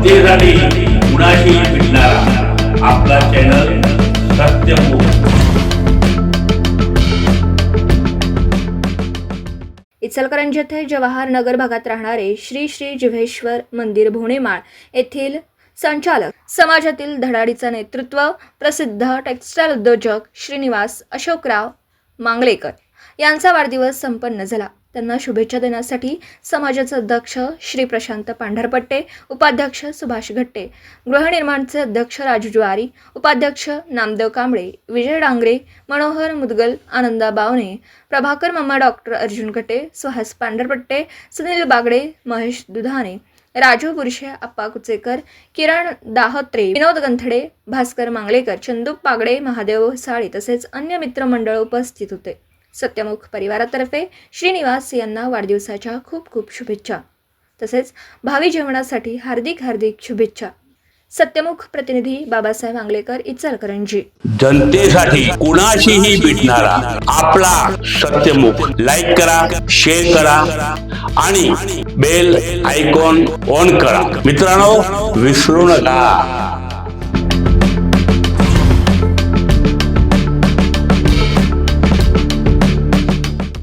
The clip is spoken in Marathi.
जनतेसाठी कुणाशी भेटणारा आपला चॅनल सत्यमुख इचलकरंजी येथे जवाहर नगर भागात राहणारे श्री श्री जिव्हेश्वर मंदिर भोणेमाळ येथील संचालक समाजातील धडाडीचं नेतृत्व प्रसिद्ध टेक्स्टाईल उद्योजक श्रीनिवास अशोकराव मांगलेकर. यांचा वाढदिवस संपन्न झाला. त्यांना शुभेच्छा देण्यासाठी समाजाचे अध्यक्ष श्री प्रशांत पांढरपट्टे उपाध्यक्ष सुभाष घट्टे गृहनिर्माणचे अध्यक्ष राजू ज्वारी उपाध्यक्ष नामदेव कांबळे विजय डांगरे मनोहर मुदगल आनंदा बावणे प्रभाकर मम्मा डॉक्टर अर्जुन घटे सुहास पांढरपट्टे सुनील बागडे महेश दुधाने राजू बुरशे आप्पा कुचेकर किरण दाहत्रे विनोद गंथडे भास्कर मांगलेकर चंदू पागडे महादेव साळी तसेच अन्य मित्रमंडळ उपस्थित होते. सत्यमुख परिवारातर्फे श्रीनिवास यांना वाढदिवसाच्या खूप खूप शुभेच्छा. तसेच भावी जेवणासाठी हार्दिक हार्दिक शुभेच्छा. सत्यमुख प्रतिनिधी बाबासाहेब आंगलेकर इचलकरंजी. जनतेसाठी कुणाशीही भेटणारा आपला सत्यमुख लाईक करा शेअर करा आणि बेल आयकॉन ऑन करा. मित्रांनो विसरू नका.